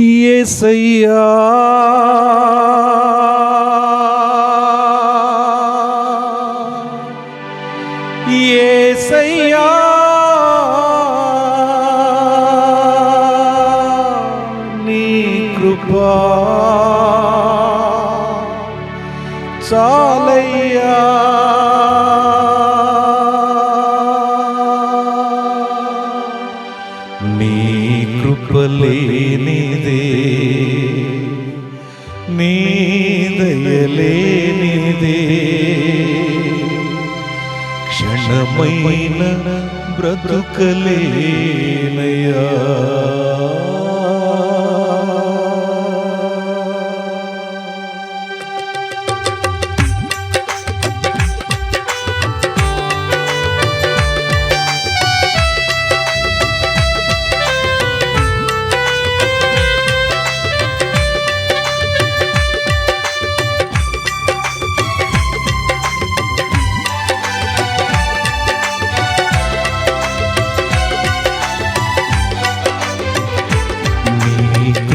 ఏసయ్యా. ఏసయ్యా. నీ కృపా. చాలయ్యా. కృపలేనిదే నీ దయలేనిదే క్షణమైన బ్రతుకలేనయా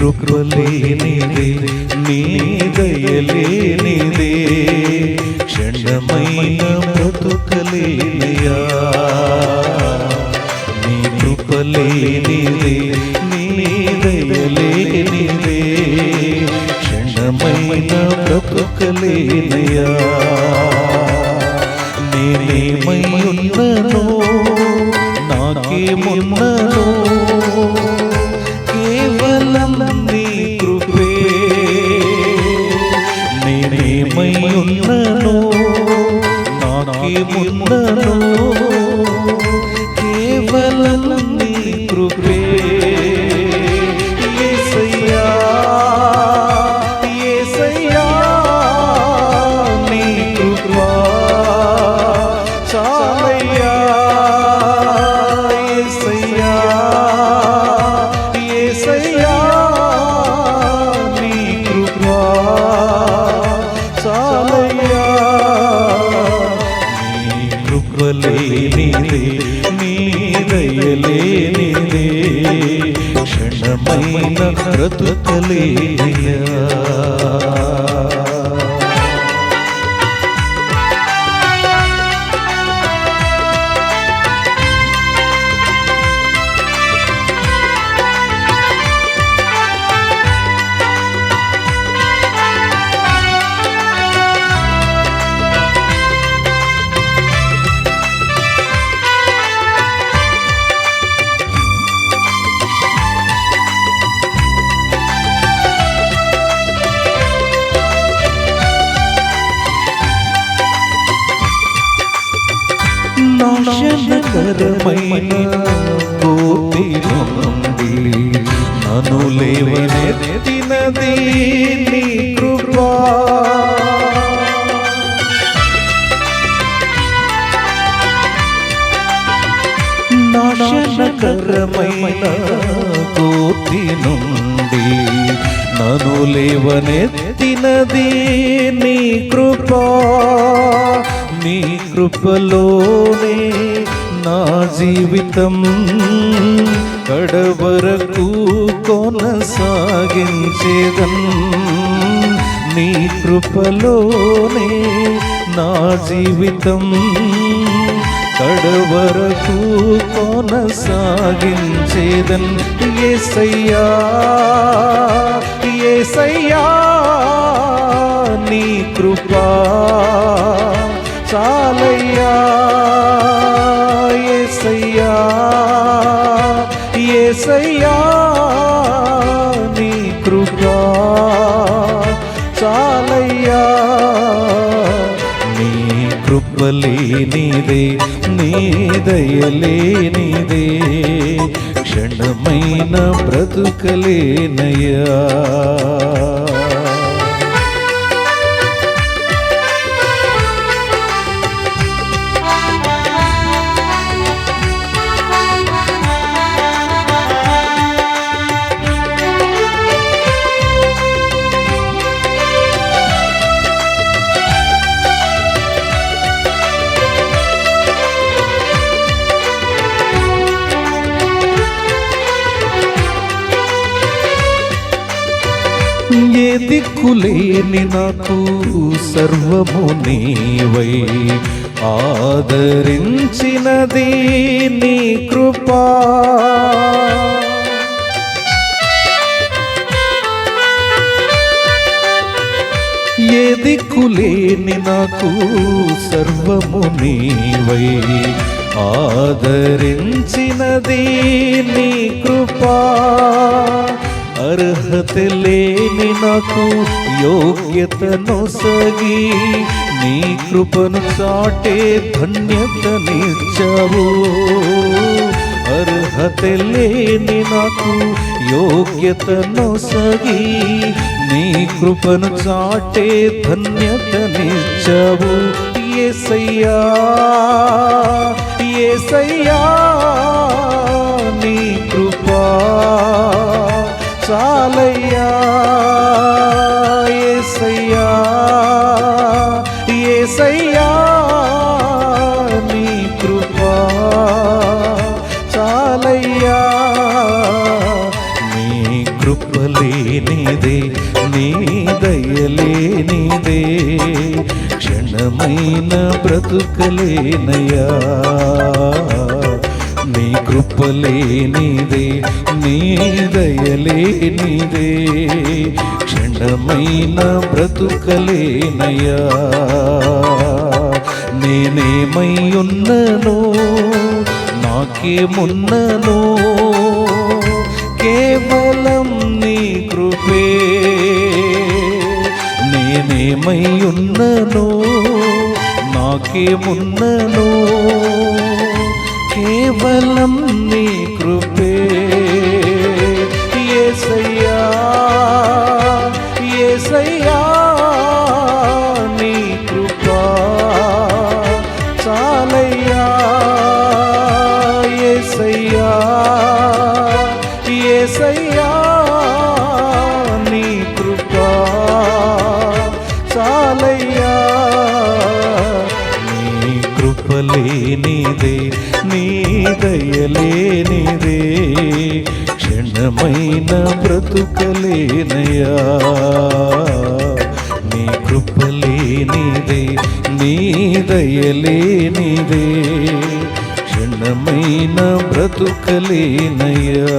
కృపలేనిదే నీ దయలేనిదే క్షణమైన బ్రతుకలేనియా. నీ కృపలేనిదే నీ దయలేనిదే క్షణమైన బ్రతుకలేనియా. కృపలేనిదే నీ దయలేనిదే క్షణమైన బ్రతుకలేనియా. నాశనకరమైన కోటి నుండి నన్ను లేవనెత్తినది నీ కృపా నాశనకరమైన కోటి నుండి నన్ను లేవనెత్తినది నీ కృపా నీ కృపలోనే నా జీవితం కడవరకు కొనసాగించేదం. నీ కృపలోనే నా జీవితం కడవరకు కొనసాగించేదన్ ఏసయ్యా ఏసయ్యా నీ కృపా చాలయ్యా. ఏసయ్యా నీ కృపా చాలయ్యా. నీ కృపలేనిదే నీ దయలేనిదే క్షణమైన బ్రతుకలేనయ్యా దిక్కులేని నాకు సర్వము నీవై. ఆదరించినది నీ కృపా. ఏ దిక్కులేని నాకు సర్వము నీవై. ఆదరించినది నీ కృపా. అర్హత లేని నాకు యోగ్యతను సగి నీ కృపను చాటే ధన్యతనిచ్చావు. అర్హత లేని నాకు యోగ్యతను సగి నీ కృపను చాటే ధన్యతనిచ్చావు. ఏసయ్యా ఏసయ్యా. కృపా చాలయ్యా. నీ కృపలేనిదే నీ దయలేనిదే క్షణమైన బ్రతుకలేనయా నీ కృపలేనిదే నీ దయలేనిదే క్షణమైన బ్రతుకలేనయా నేనేమై ఉన్ననో కేవలం నీ కృపే. నేనేమై ఉన్ననో కేవలం నీ కృపే చాలయ్యా ఏసయ్యా ఏసయ్యా నీ కృపా చాలయ్యా. నీ కృపలేనిదే నీ దయలేనిదే క్షణమైన బ్రతుకలేనయా నీ కృపలేనిదే నీ దయలేనిదే క్షణమైన బ్రతుకలేనయ్యా